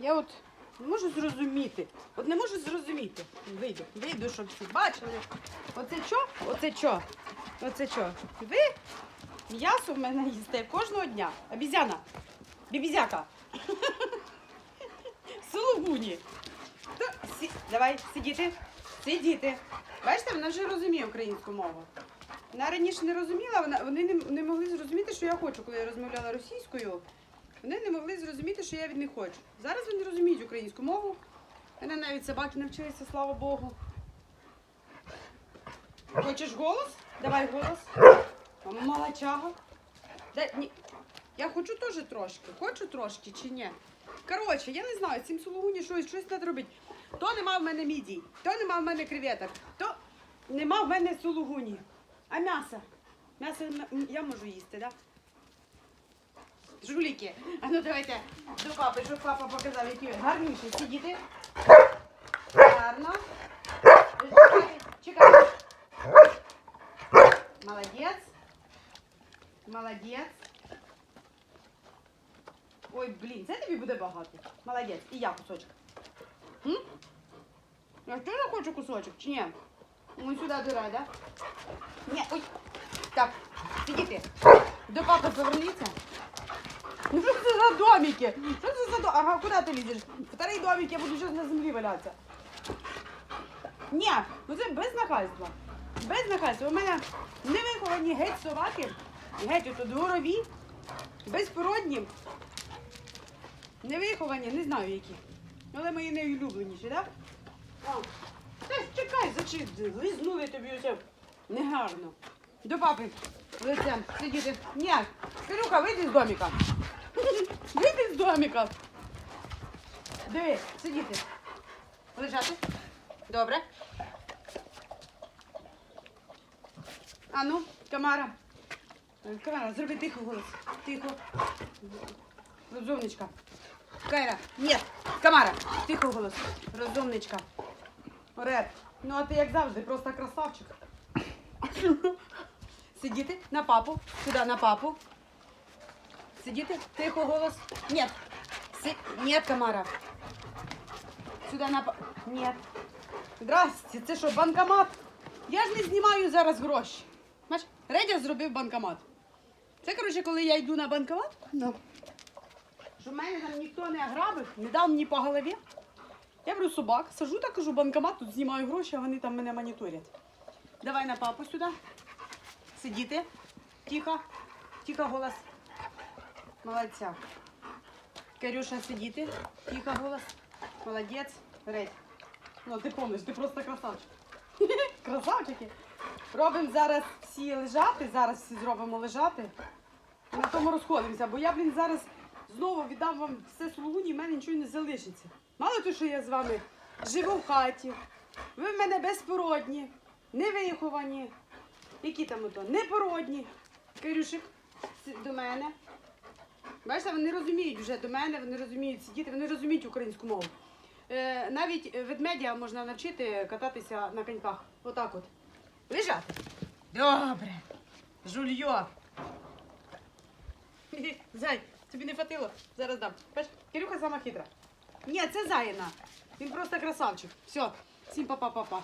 Я от не можу зрозуміти. От не можу зрозуміти. Вийду, вийду, щоб всі бачили. Оце що? Оце що? Оце що? Ви м'ясо в мене їсте кожного дня. Обізяна. Бібізяка. Сулугуні. Сі... Давай, сидіти. Сидіти. Бачите, вона вже розуміє українську мову. Вона раніше не розуміла, вона, вони не, не могли зрозуміти, що я хочу, коли я розмовляла російською. Вони не могли зрозуміти, що я від них хочу. Зараз вони розуміють українську мову. Мене навіть собаки навчилися, слава Богу. Хочеш голос? Давай голос. Мама молочага. Дай, ні. Я хочу теж трошки. Хочу трошки чи ні? Коротше, я не знаю, цим сулугуні щось, щось треба робити. То нема в мене мідій, то нема в мене креветок, то нема в мене сулугуні. А м'ясо? М'ясо я можу їсти, так? Да? Жуліки. А ну давайте до папи, щоб папа показав, які гарніші. Сидіти. Гарно. Чекай. Молодець. Молодець. Ой, блін, це тобі буде багато. Молодець. І я кусочок. М? Я теж хочу кусочок, чи ні? Ну сюди дирай, да? Ні, ой. Так, сидіти. До папи поверніться. Ну що це за домики? Що це за домики? Ага, куди ти лізеш? Вторий домик, я буду зараз на землі валятися. Ні, ну це без нахальства. Без нахальства. У мене не виховані геть собаки, геть ото дворові, безпородні, не виховані, не знаю які. Але мої найулюбленіші, так? Та чекай, зачи, лизнули тобі оце негарно. До папи лицем сидіти. Ні, Кирюха, вийди з домика. Вийди з домика. Диви, сидіти. Лежати. Добре. А ну, Тамара. Камара, зроби тихо голос. Тихо. Розумничка. Кайра, ні, Камара, тихо голос. Розумничка. Ред. Ну а ти як завжди, просто красавчик. Сидіти на папу. Сюди на папу. Сидіти. Тихо голос. Ні. Си... Ні, Камара. Сюди на папу. Ні. Здрасте, це що, банкомат? Я ж не знімаю зараз гроші. Бач, Редя зробив банкомат. Це, коротше, коли я йду на банкомат, ну, щоб мене там ніхто не ограбив, не дав мені по голові. Я беру собак, сажу так кажу, банкомат, тут знімаю гроші, а вони там мене моніторять. Давай на папу сюди. Сидіти. Тихо. Тихо голос. Молодця. Кирюша, сидіти. Тихо голос. Молодець. Редь. Ну, ти помниш, ти просто красавчик. Красавчики. Робимо зараз всі лежати, зараз всі зробимо лежати. На тому розходимося, бо я, блін, зараз знову віддам вам все слугуні, і в мене нічого не залишиться. Мало того, що я з вами живу в хаті, ви в мене безпородні, невиховані. Які там ото? Непородні. Кирюшик до мене. Бачите, вони розуміють вже до мене, вони розуміють сидіти, вони розуміють українську мову. Е, навіть ведмедя можна навчити кататися на коньках. Отак от. Лежати. Добре. Жульйо. Зай, тобі не хватило? Зараз дам. Бач, Кирюха сама хитра. Ні, це Заяна. Він просто красавчик. Все, всім па-па-па-па.